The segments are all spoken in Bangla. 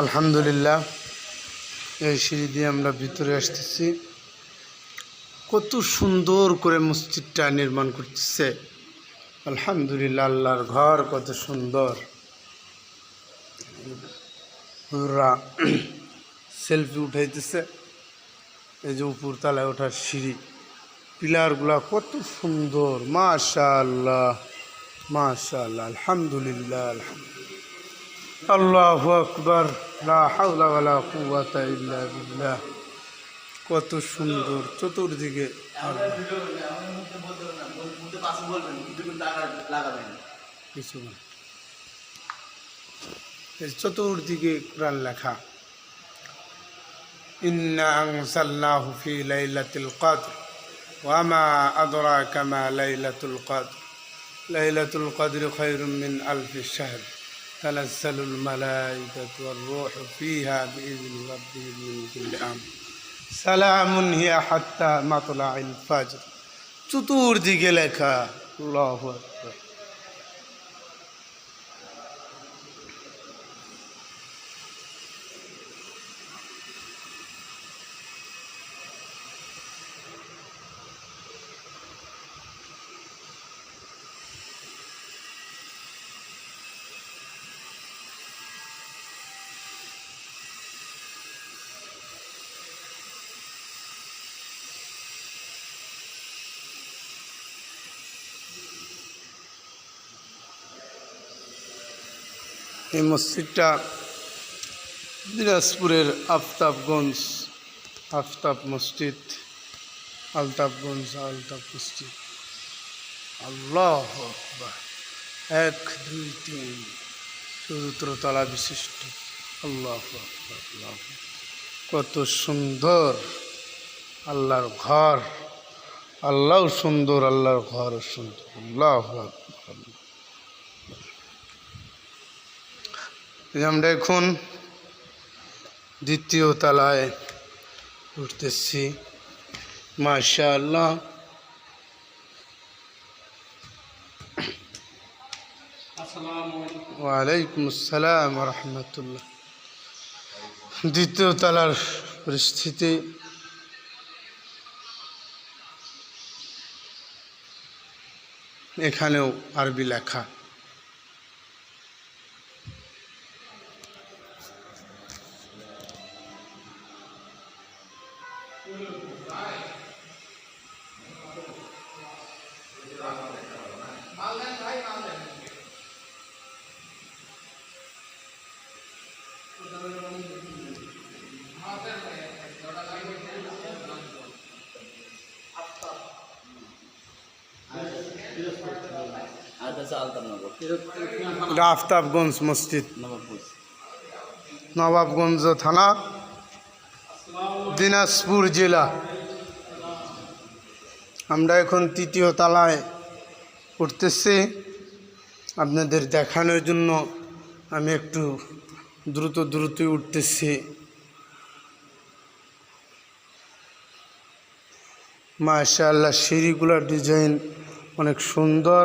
আলহামদুলিল্লাহ, এই সিঁড়ি দিয়ে আমরা ভিতরে আসতেছি। কত সুন্দর করে মসজিদটা নির্মাণ করতেছে। আলহামদুলিল্লাহ, আল্লাহর ঘর কত সুন্দর। সেলফি উঠাইতেছে। এই যে উপর তলায় ওঠার সিঁড়ি, পিলারগুলা কত সুন্দর। মাশা আল্লাহ মাশা আল্লাহ আলহামদুলিল্লাহ আলহামদুলিল্লাহ। আল্লাহু আকবার বিল্লাহ। কত সুন্দর, চতুর্দিকে কিছু চতুর্দিকে কোরআন লেখা। ইন্না আনসালনাহু ফি লাইলাতিল কদর ওয়ামা আদরাকা মা লাইলাতুল কদর। লাইলাতুল কদর খায়রুম মিন আলফি শাহর। تنزل الملائكة والروح فيها بإذن ربهم من كل أمر سلام هي حتى مطلع الفجر চতুর্দিকে লেখা আল্লাহ আকবার এই মসজিদটা দিনাজপুরের আফতাবগঞ্জ, আফতাব মসজিদ আলতাফগঞ্জ আলতাফ মসজিদ। আল্লাহ এক, দুই, তিন। চতুর্থতলা বিশিষ্ট। আল্লাহ আল্লাহ কত সুন্দর আল্লাহর ঘর। আল্লাহ সুন্দর, আল্লাহর ঘর সুন্দর। আল্লাহ আকবার আল্লাহ এই আমরা এখন দ্বিতীয় তলায় উঠতেছি। মাশাল্লাহ ওয়ালাইকুম আসসালাম রহমতুল্লাহ। দ্বিতীয় তলার পরিস্থিতি। এখানেও আরবি লেখা। আফতাবগঞ্জ মসজিদ। নবাবগঞ্জ থানা। দিনাজপুর জেলা। আমরা এখন তৃতীয় তলায় উঠতেছি আপনাদের দেখানোর জন্য আমি একটু দ্রুত দ্রুতই উঠতেছি। মাশাআল্লাহ, সিঁড়িগুলোর ডিজাইন অনেক সুন্দর।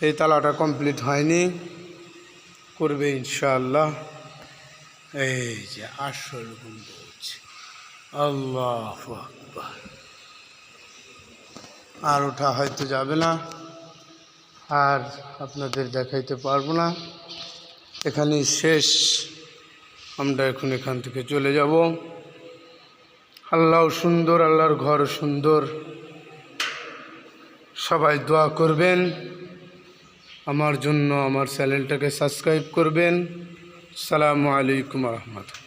এই তালাটা কমপ্লিট হয়নি। করবে ইনশাআল্লাহ। এই যে আসল গম্বুজ আল্লাহ আর ওঠা হয়তো যাবে না। আর আপনাদের দেখাইতে পারব না। এখানেই শেষ। আমরা এখন এখান থেকে চলে যাব। আল্লাহ সুন্দর, আল্লাহর ঘর সুন্দর। সবাই দোয়া করবেন। আমার জন্য আমার চ্যানেলটাকে সাবস্ক্রাইব করবেন। সালামু আলাইকুম রহমতুল্লাহ।